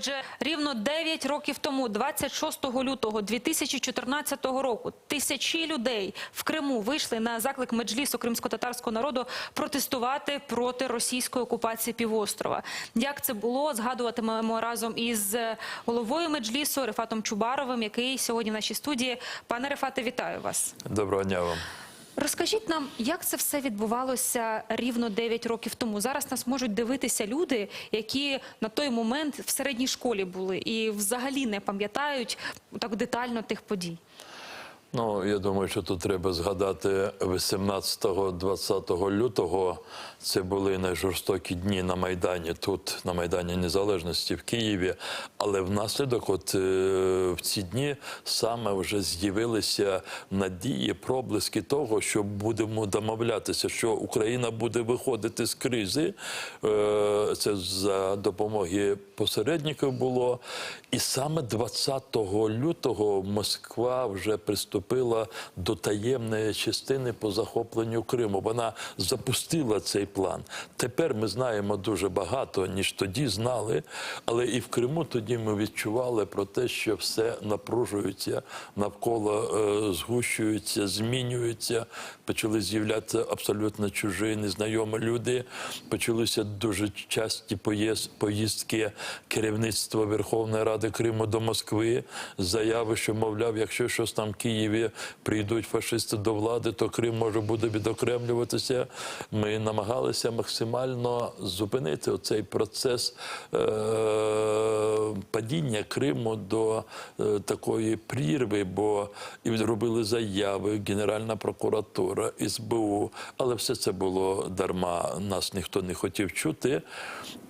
Отже, рівно 9 років тому, 26 лютого 2014 року, тисячі людей в Криму вийшли на заклик меджлісу кримсько-татарського народу протестувати проти російської окупації півострова. Як це було, згадуватимемо разом із головою меджлісу Рефатом Чубаровим, який сьогодні в нашій студії. Пане Рефате, вітаю вас. Доброго дня вам. Розкажіть нам, як це все відбувалося рівно 9 років тому. Зараз нас можуть дивитися люди, які на той момент в середній школі були і взагалі не пам'ятають так детально тих подій. Ну, я думаю, що тут треба згадати 18-20 лютого. Це були найжорстокі дні на Майдані, тут, на Майдані Незалежності в Києві. Але внаслідок, от е, в ці дні саме вже з'явилися надії, проблиски того, що будемо домовлятися, що Україна буде виходити з кризи. Е, Це за допомоги посередників було. І саме 20 лютого Москва вже приступила до таємної частини по захопленню Криму. Вона запустила цей план. Тепер ми знаємо дуже багато, ніж тоді знали. Але і в Криму тоді ми відчували про те, що все напружується навколо е, згущується, змінюється. Почали з'являтися абсолютно чужі, незнайомі люди. Почалися дуже часті поїз- поїздки керівництва Верховної Ради Криму до Москви. Заяви, що мовляв, якщо щось там в Києві прийдуть фашисти до влади, то Крим може буде відокремлюватися. Ми намагалися максимально зупинити оцей процес е- падіння Криму до е, такої прірви, бо і робили заяви Генеральна прокуратура, СБУ, але все це було дарма. Нас ніхто не хотів чути.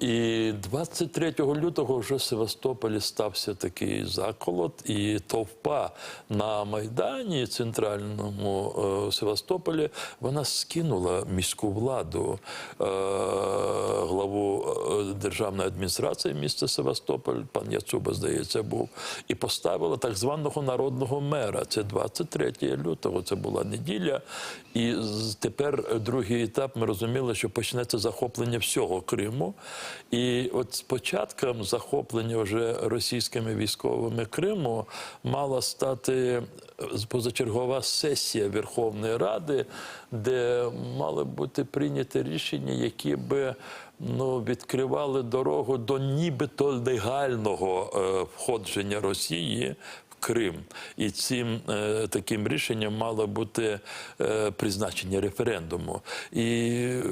І 23 лютого вже в Севастополі стався такий заколот, і товпа на Майдані центральному е, Севастополі вона скинула міську владу, е, главу е, державної адміністрації міста Севастополь, пан Яцуба, здається, був, і поставила так званого народного мера. Це 23 лютого, це була неділя. І тепер другий етап ми розуміли, що почнеться захоплення всього Криму. І от з початком захоплення вже російськими військовими Криму мала стати позачергова сесія Верховної Ради, де мали бути прийняті рішення, які би ну, відкривали дорогу до нібито легального е, входження Росії. Крим і цим е, таким рішенням мало бути е, призначення референдуму, і е,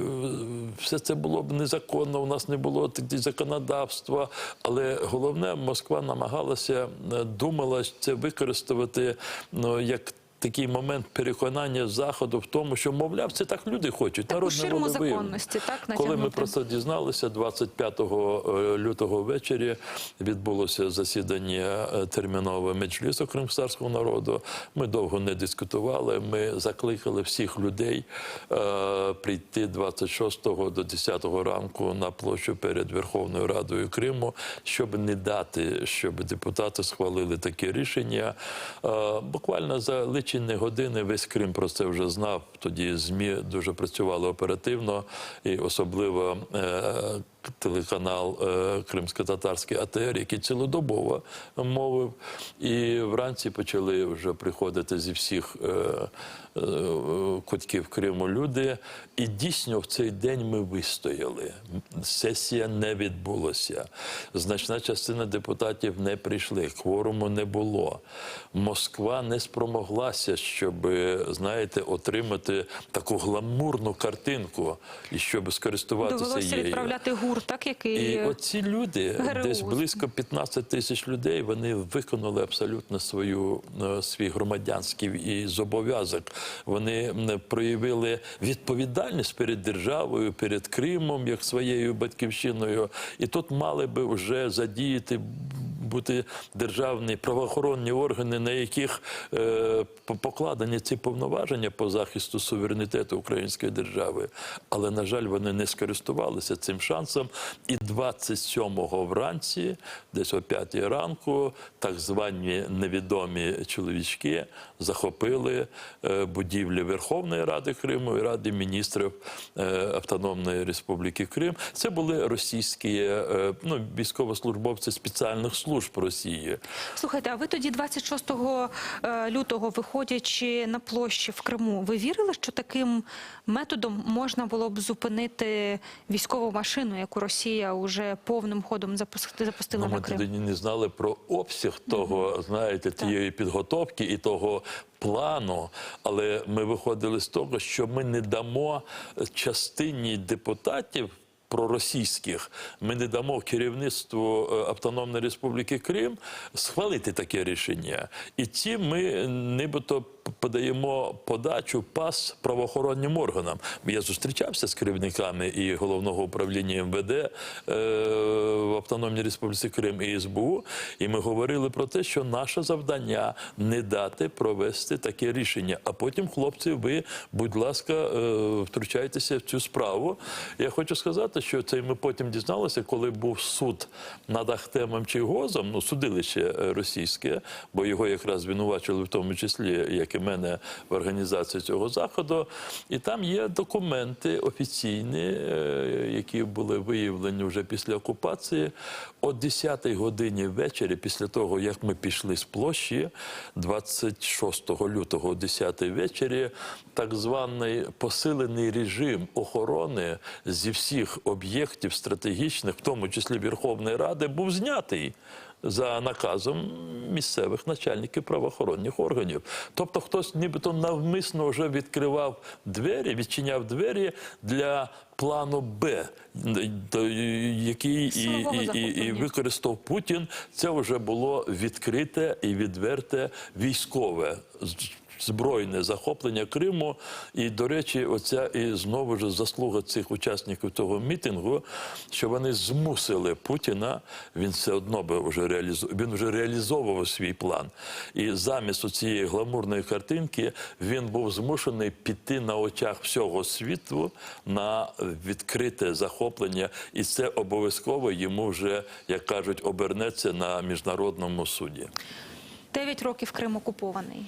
все це було б незаконно. У нас не було тоді законодавства. Але головне, Москва намагалася думала це використовувати ну як. Такий момент переконання заходу в тому, що мовляв, це так люди хочуть. Таку Народне ширму законності, так, коли ми про це дізналися, 25 лютого ввечері відбулося засідання е, термінове меджлісу кримського народу. Ми довго не дискутували. Ми закликали всіх людей е, прийти 26 до 10 ранку на площу перед Верховною Радою Криму, щоб не дати, щоб депутати схвалили таке рішення. Е, буквально за лічені години весь Крим про це вже знав. Тоді ЗМІ дуже працювали оперативно, і особливо е, телеканал е, Кримсько-Татарський АТР, який цілодобово мовив. І вранці почали вже приходити зі всіх е, е, кутків Криму люди. І дійсно в цей день ми вистояли. Сесія не відбулася. Значна частина депутатів не прийшли, кворуму не було. Москва не спромоглася, щоб, знаєте, отримати таку гламурну картинку і щоб скористуватися Довелося її. відправляти гур, так який І оці люди, ГРУ. десь близько 15 тисяч людей, вони виконали абсолютно свою е, свій громадянський і зобов'язок. Вони проявили відповідальність перед державою, перед Кримом, як своєю батьківщиною. І тут мали би вже задіяти бути державні правоохоронні органи, на яких е, покладені ці повноваження по захисту суверенітету української держави. Але на жаль, вони не скористувалися цим шансом. І 27-го вранці, десь о 5 ранку, так звані невідомі чоловічки захопили е, будівлі Верховної Ради Криму і Ради міністрів е, Автономної Республіки Крим. Це були російські е, ну, військовослужбовці спеціальних служб Росії. Слухайте, а ви тоді 26 е, лютого, виходячи на площі в Криму, ви вірили, що таким методом можна було б зупинити військову машину, яку Росія вже повним ходом запустила Ну, на ми Крим? тоді не знали про обсяг того, знаєте, тієї підготовки і того плану. Але ми виходили з того, що ми не дамо частині депутатів. Проросійських. Ми не дамо керівництву е, Автономної Республіки Крим схвалити таке рішення, і ці ми нібито подаємо подачу пас правоохоронним органам. Я зустрічався з керівниками і головного управління МВД е, в Автономній Республіці Крим і СБУ, і ми говорили про те, що наше завдання не дати провести таке рішення. А потім, хлопці, ви, будь ласка, е, втручайтеся в цю справу. Я хочу сказати, що це ми потім дізналися, коли був суд над Ахтемом Чийгозом, ну судилище е, російське, бо його якраз звинувачили в тому числі, як і мене в організації цього заходу. І там є документи офіційні, е, які були виявлені вже після окупації. О 10-й годині ввечері, після того як ми пішли з площі, 26 лютого, о 10-й вечері, так званий посилений режим охорони зі всіх об'єктів стратегічних, в тому числі Верховної Ради, був знятий за наказом місцевих начальників правоохоронних органів. Тобто хтось нібито навмисно вже відкривав двері, відчиняв двері для плану Б, який і, і, і, і використав Путін. Це вже було відкрите і відверте військове. Збройне захоплення Криму, і до речі, оця і знову ж заслуга цих учасників того мітингу, що вони змусили Путіна. Він все одно би вже реалізу... він вже реалізовував свій план. І замість цієї гламурної картинки він був змушений піти на очах всього світу на відкрите захоплення, і це обов'язково йому вже, як кажуть, обернеться на міжнародному суді. Дев'ять років Крим окупований.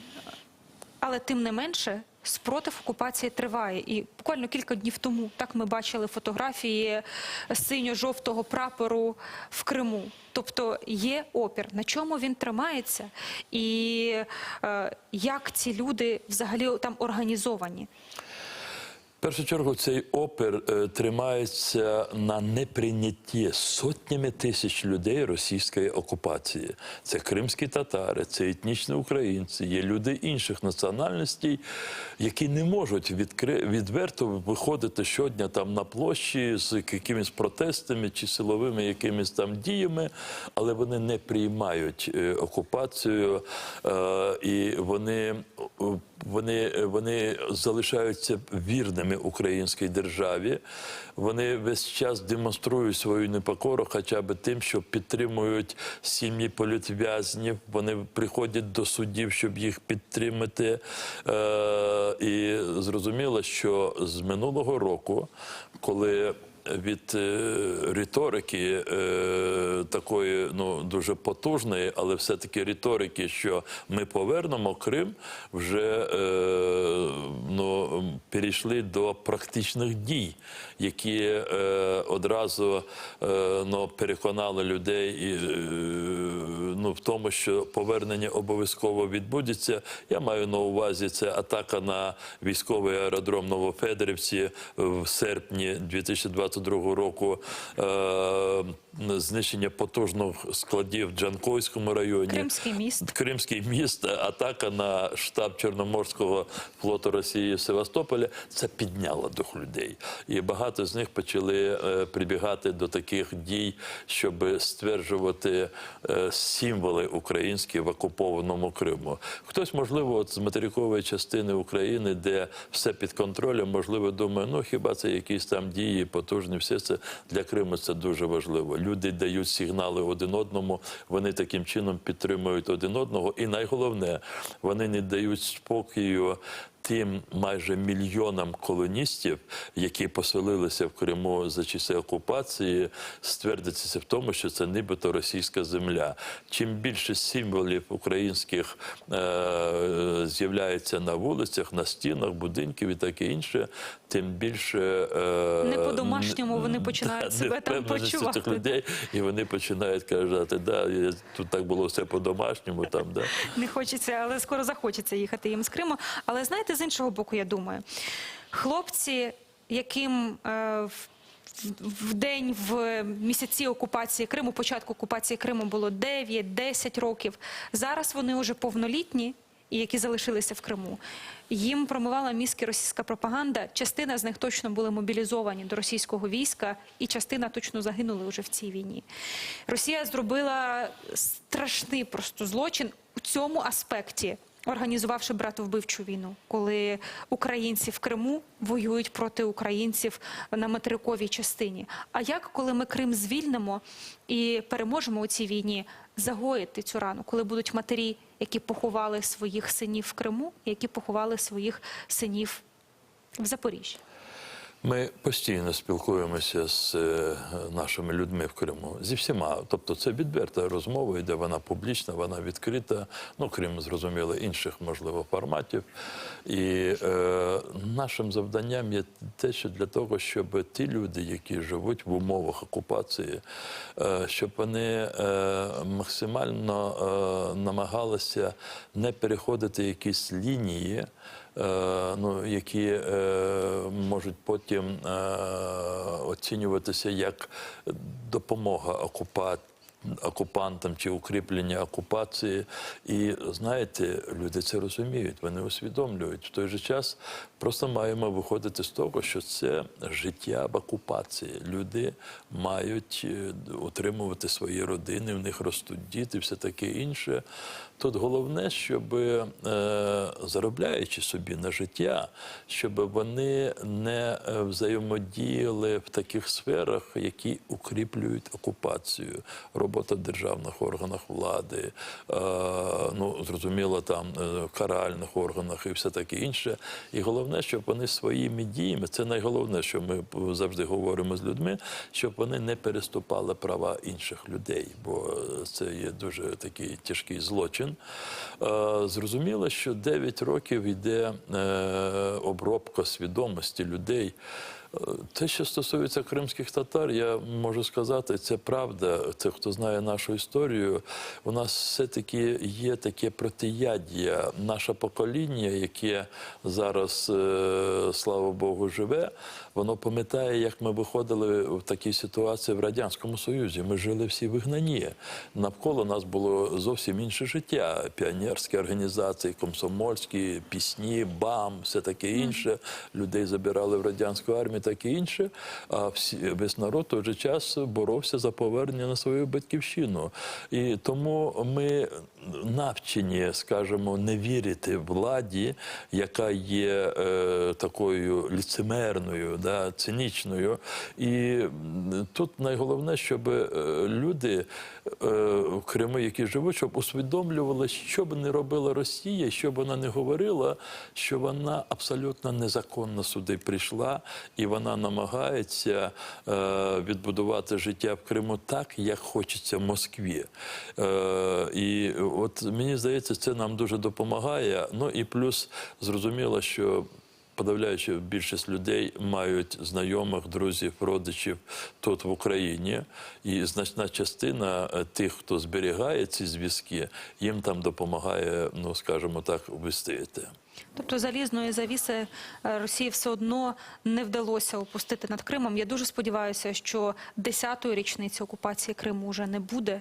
Але тим не менше спротив окупації триває. І буквально кілька днів тому так ми бачили фотографії синьо-жовтого прапору в Криму. Тобто є опір. На чому він тримається, і е, як ці люди взагалі там організовані? В першу чергу цей опір е, тримається на неприйнятті сотнями тисяч людей російської окупації. Це кримські татари, це етнічні українці, є люди інших національностей, які не можуть відкри... відверто виходити щодня там на площі з якимись протестами чи силовими якимись там діями, але вони не приймають е, окупацію е, і вони. вони, вони залишаються вірними українській державі. Вони весь час демонструють свою непокору, хоча б тим, що підтримують сім'ї політв'язнів. Вони приходять до судів, щоб їх підтримати. Е, і зрозуміло, що з минулого року, коли від е, риторики е, такої ну дуже потужної, але все-таки риторики, що ми повернемо Крим, вже е, ну перейшли до практичних дій, які одразу ну, переконали людей і, ну, в тому, що повернення обов'язково відбудеться. Я маю на увазі це атака на військовий аеродром Новофедерівці в серпні 2022 року. Е, знищення потужних складів в Джанкойському районі. Кримський міст. Кримський міст, атака на штаб Чорноморського флоту Росії в Севастополі. Це підняло дух людей. І багато з них почали е, прибігати до таких дій, щоб стверджувати е, символи українські в окупованому Криму. Хтось, можливо, от з материкової частини України, де все під контролем, можливо, думає, ну хіба це якісь там дії потужні, все це для Криму це дуже важливо. люди дають сигнали один одному. Вони таким чином підтримують один одного. І найголовне, вони не дають спокою. Тим майже мільйонам колоністів, які поселилися в Криму за часи окупації, ствердиться в тому, що це нібито російська земля. Чим більше символів українських е, з'являється на вулицях, на стінах, будинків і таке інше, тим більше е, Не по-домашньому вони починають себе там почувати. цих людей, і вони починають казати, да, тут так було все по-домашньому. Там да. Не хочеться, але скоро захочеться їхати їм з Криму. Але знаєте, з іншого боку, я думаю, хлопці, яким е, в день в місяці окупації Криму, початку окупації Криму було 9-10 років. Зараз вони вже повнолітні. І які залишилися в Криму, їм промивала мізки російська пропаганда. Частина з них точно були мобілізовані до російського війська, і частина точно загинули вже в цій війні. Росія зробила страшний просто злочин у цьому аспекті, організувавши братовбивчу війну, коли українці в Криму воюють проти українців на материковій частині. А як, коли ми Крим звільнимо і переможемо у цій війні, загоїти цю рану, коли будуть матері, які поховали своїх синів в Криму, які поховали своїх синів в Запоріжжі? Ми постійно спілкуємося з е, нашими людьми в Криму зі всіма. Тобто, це відверта розмова, йде вона публічна, вона відкрита. Ну, крім зрозуміло, інших можливо форматів. І е, нашим завданням є те, що для того, щоб ті люди, які живуть в умовах окупації, е, щоб вони е, максимально е, намагалися не переходити якісь лінії. Е, Ну, які е, можуть потім е, оцінюватися як допомога окупації. Окупантам чи укріплення окупації, і знаєте, люди це розуміють, вони усвідомлюють. В той же час просто маємо виходити з того, що це життя в окупації. Люди мають утримувати свої родини, в них ростуть діти, все таке інше. Тут головне, щоб е, заробляючи собі на життя, щоб вони не е, взаємодіяли в таких сферах, які укріплюють окупацію. Робота в державних органах влади, е, ну зрозуміло, там каральних органах і все таке інше. І головне, щоб вони своїми діями, це найголовніше, що ми завжди говоримо з людьми, щоб вони не переступали права інших людей, бо це є дуже такий тяжкий злочин. Е, Зрозуміло, що 9 років йде е, обробка свідомості людей. Те, що стосується кримських татар, я можу сказати, це правда. Це хто знає нашу історію. У нас все-таки є таке протияддя. Наше покоління, яке зараз, е, слава Богу, живе, воно пам'ятає, як ми виходили в такій ситуації в Радянському Союзі. Ми жили всі вигнані. Навколо нас було зовсім інше життя. Піонерські організації, комсомольські, пісні, БАМ, все таке інше. Людей забирали в радянську армію, таке інше. А всі, весь народ той же час боровся за повернення на свою батьківщину. І тому ми навчені, скажімо, не вірити владі, яка є е, такою ліцемерною, да, цинічною. І тут найголовне, щоб е, люди е, в Криму, які живуть, щоб усвідомлювали, що б не робила Росія, що б вона не говорила, що вона абсолютно незаконно сюди прийшла, і вона намагається е, відбудувати життя в Криму так, як хочеться Москві. Е, і от мені здається, це нам дуже допомагає. Ну і плюс зрозуміло, що. Подавляюча більшість людей мають знайомих, друзів, родичів тут в Україні, і значна частина е, тих, хто зберігає ці зв'язки, їм там допомагає, ну скажімо так, вистояти. Тобто залізної завіси е, Росії все одно не вдалося опустити над Кримом. Я дуже сподіваюся, що 10-ї річниці окупації Криму вже не буде.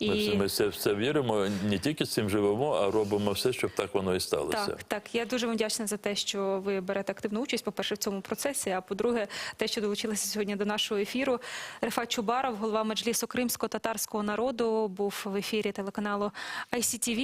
Ми, все, ми все, все віримо, не тільки з цим живемо, а робимо все, щоб так воно і сталося. Так, так. Я дуже вам вдячна за те, що ви берете активну участь, по-перше, в цьому процесі, а по-друге, те, що долучилися сьогодні до нашого ефіру. Рефат Чубаров, голова Меджлісу кримсько-татарського народу, був в ефірі телеканалу ICTV.